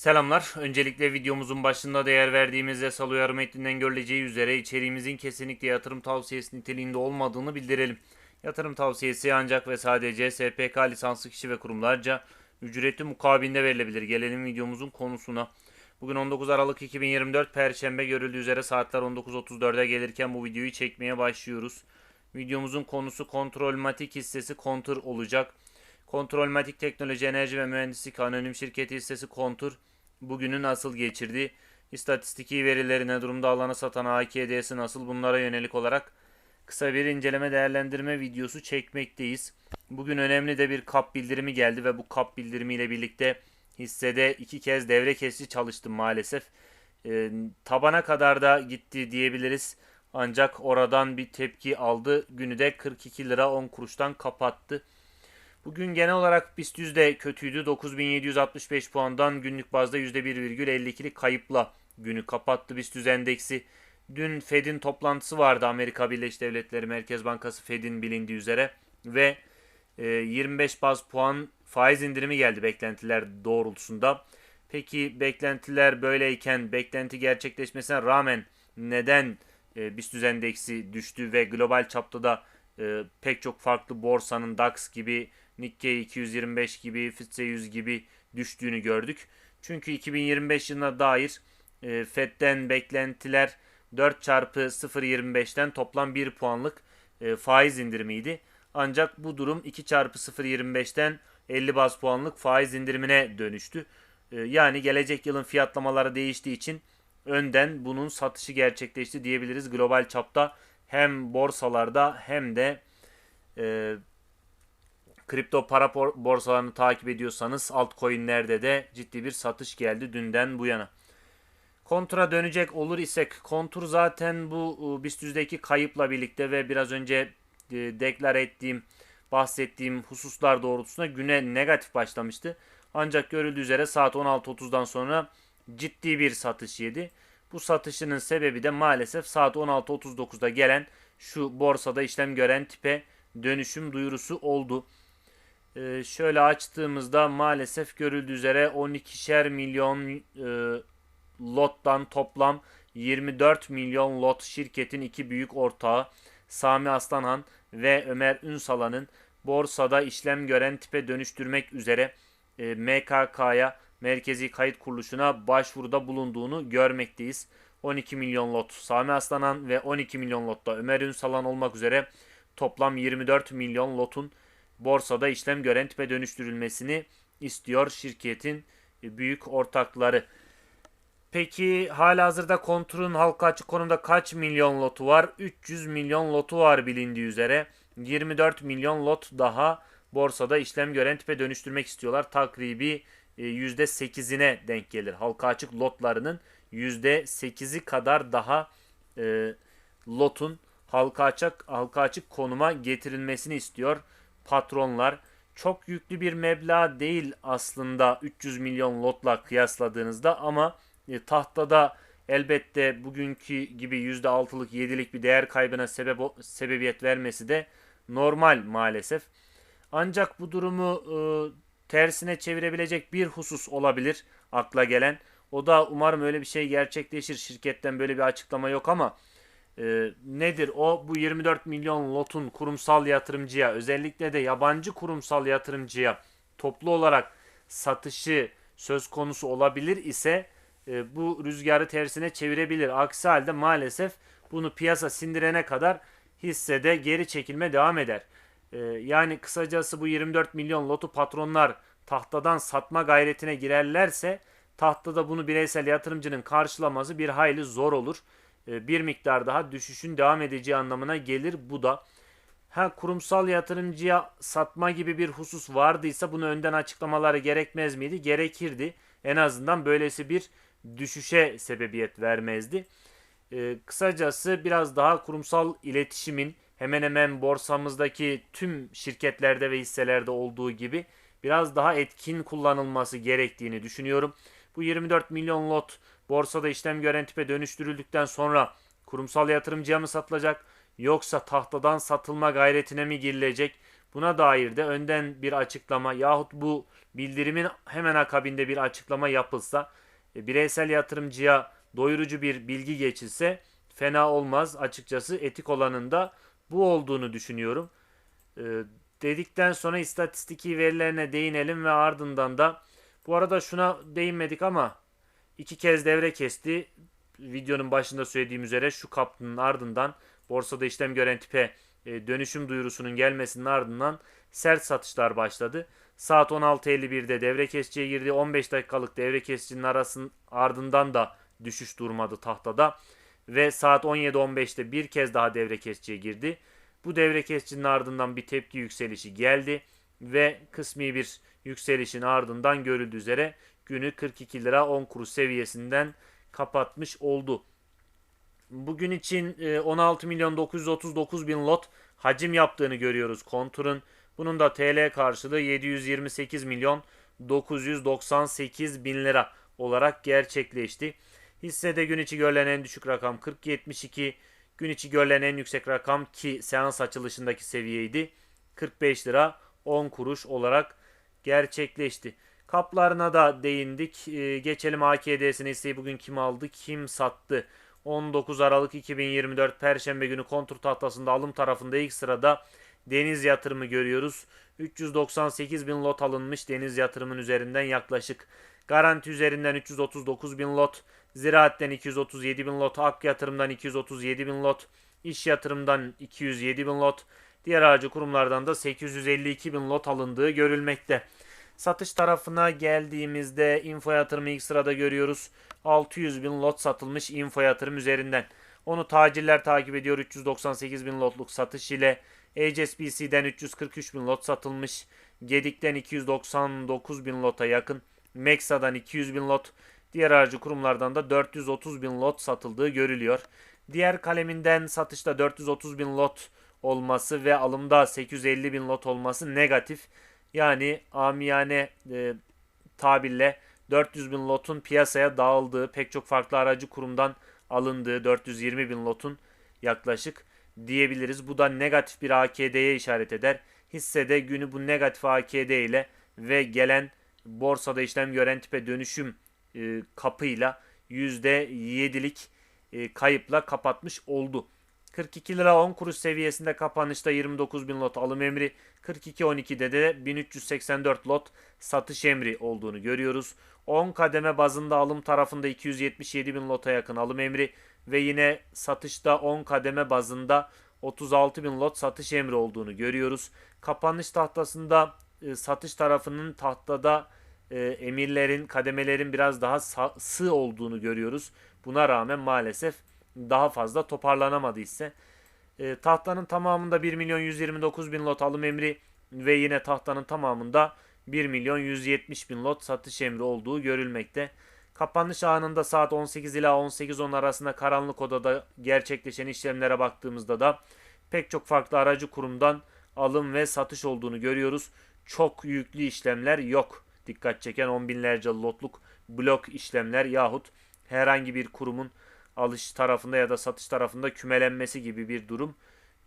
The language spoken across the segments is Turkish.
Selamlar. Öncelikle videomuzun başında değer verdiğimiz yasal uyarı metninden görüleceği üzere içeriğimizin kesinlikle yatırım tavsiyesi niteliğinde olmadığını bildirelim. Yatırım tavsiyesi ancak ve sadece SPK lisanslı kişi ve kurumlarca ücretli mukabilinde verilebilir. Gelelim videomuzun konusuna. Bugün 19 Aralık 2024 Perşembe görüldüğü üzere saatler 19.34'e gelirken bu videoyu çekmeye başlıyoruz. Videomuzun konusu kontrolmatik hissesi Kontur olacak. Kontrolmatik Teknoloji, Enerji ve Mühendislik Anonim Şirketi hissesi Kontur bugünü nasıl geçirdi? İstatistiki verileri ne durumda alanı satan AKD'si nasıl bunlara yönelik olarak kısa bir inceleme değerlendirme videosu çekmekteyiz. Bugün önemli de bir kap bildirimi geldi ve bu kap bildirimiyle birlikte hissede iki kez devre kesici çalıştım maalesef. Ee, tabana kadar da gitti diyebiliriz. Ancak oradan bir tepki aldı. Günü de 42 lira 10 kuruştan kapattı. Bugün genel olarak BIST 100 de kötüydü. 9765 puandan günlük bazda %1,52'lik kayıpla günü kapattı BIST 100 endeksi. Dün Fed'in toplantısı vardı Amerika Birleşik Devletleri Merkez Bankası Fed'in bilindiği üzere ve e, 25 baz puan faiz indirimi geldi beklentiler doğrultusunda. Peki beklentiler böyleyken beklenti gerçekleşmesine rağmen neden e, BIST 100 endeksi düştü ve global çapta da e, pek çok farklı borsanın DAX gibi, Nikkei 225 gibi, FTSE 100 gibi düştüğünü gördük. Çünkü 2025 yılına dair e, FED'den beklentiler 4 çarpı 0.25'ten toplam 1 puanlık e, faiz indirimiydi. Ancak bu durum 2 çarpı 0.25'ten 50 baz puanlık faiz indirimine dönüştü. E, yani gelecek yılın fiyatlamaları değiştiği için önden bunun satışı gerçekleşti diyebiliriz global çapta hem borsalarda hem de e, kripto para borsalarını takip ediyorsanız altcoin'lerde de ciddi bir satış geldi dünden bu yana. Kontura dönecek olur isek kontur zaten bu BIST 100'deki kayıpla birlikte ve biraz önce e, deklar ettiğim bahsettiğim hususlar doğrultusunda güne negatif başlamıştı. Ancak görüldüğü üzere saat 16.30'dan sonra ciddi bir satış yedi. Bu satışının sebebi de maalesef saat 16.39'da gelen şu borsada işlem gören tipe dönüşüm duyurusu oldu. Ee, şöyle açtığımızda maalesef görüldüğü üzere 12'şer milyon e, lottan toplam 24 milyon lot şirketin iki büyük ortağı Sami Aslanhan ve Ömer Ünsalan'ın borsada işlem gören tipe dönüştürmek üzere e, MKK'ya Merkezi Kayıt Kuruluşu'na başvuruda bulunduğunu görmekteyiz. 12 milyon lot Sami Aslanan ve 12 milyon lotta Ömer Ünsalan olmak üzere toplam 24 milyon lotun borsada işlem gören tipe dönüştürülmesini istiyor şirketin büyük ortakları. Peki halihazırda konturun halka açık konumda kaç milyon lotu var? 300 milyon lotu var bilindiği üzere. 24 milyon lot daha borsada işlem gören tipe dönüştürmek istiyorlar. Takribi e, %8'ine denk gelir. Halka açık lotlarının %8'i kadar daha e, lotun halka açık halka açık konuma getirilmesini istiyor patronlar. Çok yüklü bir meblağ değil aslında 300 milyon lotla kıyasladığınızda ama e, tahtada elbette bugünkü gibi %6'lık 7'lik bir değer kaybına sebep sebebiyet vermesi de normal maalesef. Ancak bu durumu e, tersine çevirebilecek bir husus olabilir akla gelen. O da umarım öyle bir şey gerçekleşir. Şirketten böyle bir açıklama yok ama e, nedir o? Bu 24 milyon lotun kurumsal yatırımcıya özellikle de yabancı kurumsal yatırımcıya toplu olarak satışı söz konusu olabilir ise e, bu rüzgarı tersine çevirebilir. Aksi halde maalesef bunu piyasa sindirene kadar hissede geri çekilme devam eder. E, yani kısacası bu 24 milyon lotu patronlar tahtadan satma gayretine girerlerse tahtada bunu bireysel yatırımcının karşılaması bir hayli zor olur. E, bir miktar daha düşüşün devam edeceği anlamına gelir bu da. Ha kurumsal yatırımcıya satma gibi bir husus vardıysa bunu önden açıklamaları gerekmez miydi? Gerekirdi. En azından böylesi bir düşüşe sebebiyet vermezdi. E, kısacası biraz daha kurumsal iletişimin hemen hemen borsamızdaki tüm şirketlerde ve hisselerde olduğu gibi biraz daha etkin kullanılması gerektiğini düşünüyorum. Bu 24 milyon lot borsada işlem gören tipe dönüştürüldükten sonra kurumsal yatırımcıya mı satılacak yoksa tahtadan satılma gayretine mi girilecek? Buna dair de önden bir açıklama yahut bu bildirimin hemen akabinde bir açıklama yapılsa e, bireysel yatırımcıya doyurucu bir bilgi geçilse fena olmaz. Açıkçası etik olanın da bu olduğunu düşünüyorum. E, dedikten sonra istatistiki verilerine değinelim ve ardından da bu arada şuna değinmedik ama iki kez devre kesti. Videonun başında söylediğim üzere şu kapının ardından borsada işlem gören tipe e, dönüşüm duyurusunun gelmesinin ardından sert satışlar başladı. Saat 16.51'de devre kesiciye girdi. 15 dakikalık devre kesicinin arasının ardından da düşüş durmadı tahtada. Ve saat 17.15'te bir kez daha devre kesiciye girdi. Bu devre kesicinin ardından bir tepki yükselişi geldi. Ve kısmi bir yükselişin ardından görüldüğü üzere günü 42 lira 10 kuruş seviyesinden kapatmış oldu. Bugün için e, 16 milyon 939 bin lot hacim yaptığını görüyoruz konturun. Bunun da TL karşılığı 728 milyon 998 bin lira olarak gerçekleşti. Hissede gün içi görülen en düşük rakam 40.72, gün içi görülen en yüksek rakam ki seans açılışındaki seviyeydi 45 lira 10 kuruş olarak gerçekleşti. Kaplarına da değindik. Ee, geçelim AKD'sine hisseyi bugün kim aldı, kim sattı? 19 Aralık 2024 Perşembe günü kontur tahtasında alım tarafında ilk sırada deniz yatırımı görüyoruz. 398 bin lot alınmış deniz yatırımın üzerinden yaklaşık. Garanti üzerinden 339 bin lot. Ziraatten 237 bin lot. Ak yatırımdan 237 bin lot. iş yatırımdan 207 bin lot. Diğer aracı kurumlardan da 852 bin lot alındığı görülmekte. Satış tarafına geldiğimizde info yatırımı ilk sırada görüyoruz. 600 bin lot satılmış info yatırım üzerinden. Onu tacirler takip ediyor 398 bin lotluk satış ile. HSBC'den 343 bin lot satılmış. Gedik'ten 299 bin lota yakın. Mexa'dan 200 bin lot. Diğer aracı kurumlardan da 430 bin lot satıldığı görülüyor. Diğer kaleminden satışta 430 bin lot olması ve alımda 850 bin lot olması negatif. Yani amiyane e, tabirle 400 bin lotun piyasaya dağıldığı pek çok farklı aracı kurumdan alındığı 420 bin lotun yaklaşık diyebiliriz. Bu da negatif bir AKD'ye işaret eder. Hissede günü bu negatif AKD ile ve gelen borsada işlem gören tipe dönüşüm e, kapıyla %7'lik e, kayıpla kapatmış oldu. 42 lira 10 kuruş seviyesinde kapanışta 29 bin lot alım emri 42.12'de de 1384 lot satış emri olduğunu görüyoruz. 10 kademe bazında alım tarafında 277 bin lota yakın alım emri ve yine satışta 10 kademe bazında 36 bin lot satış emri olduğunu görüyoruz. Kapanış tahtasında e, satış tarafının tahtada e, emirlerin, kademelerin biraz daha sığ olduğunu görüyoruz. Buna rağmen maalesef daha fazla toparlanamadı ise. E, tahtanın tamamında 1 milyon 129 bin lot alım emri ve yine tahtanın tamamında 1 milyon 170 bin lot satış emri olduğu görülmekte. Kapanış anında saat 18 ila 18.10 arasında karanlık odada gerçekleşen işlemlere baktığımızda da pek çok farklı aracı kurumdan alım ve satış olduğunu görüyoruz. Çok yüklü işlemler yok. Dikkat çeken on binlerce lotluk blok işlemler yahut herhangi bir kurumun alış tarafında ya da satış tarafında kümelenmesi gibi bir durum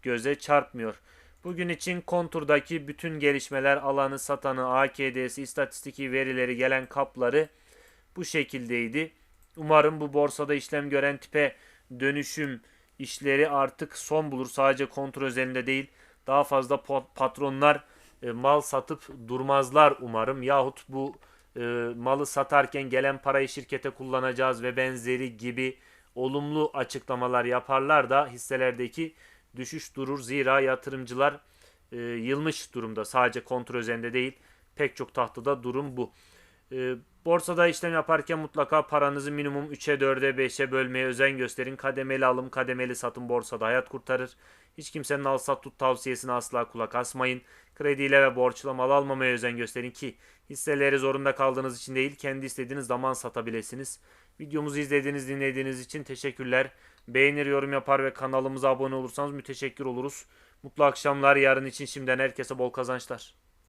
göze çarpmıyor. Bugün için konturdaki bütün gelişmeler alanı, satanı, AKD'si, istatistiki verileri gelen kapları bu şekildeydi. Umarım bu borsada işlem gören tipe dönüşüm işleri artık son bulur. Sadece kontrol özelinde değil daha fazla patronlar e, mal satıp durmazlar umarım. Yahut bu e, malı satarken gelen parayı şirkete kullanacağız ve benzeri gibi olumlu açıklamalar yaparlar da hisselerdeki düşüş durur. Zira yatırımcılar e, yılmış durumda. Sadece kontrol üzerinde değil pek çok tahtada durum bu. E, borsada işlem yaparken mutlaka paranızı minimum 3'e 4'e 5'e bölmeye özen gösterin. Kademeli alım kademeli satın borsada hayat kurtarır. Hiç kimsenin al sat tut tavsiyesine asla kulak asmayın. Krediyle ve borçla mal almamaya özen gösterin ki hisseleri zorunda kaldığınız için değil kendi istediğiniz zaman satabilirsiniz. Videomuzu izlediğiniz dinlediğiniz için teşekkürler. Beğenir yorum yapar ve kanalımıza abone olursanız müteşekkir oluruz. Mutlu akşamlar yarın için şimdiden herkese bol kazançlar.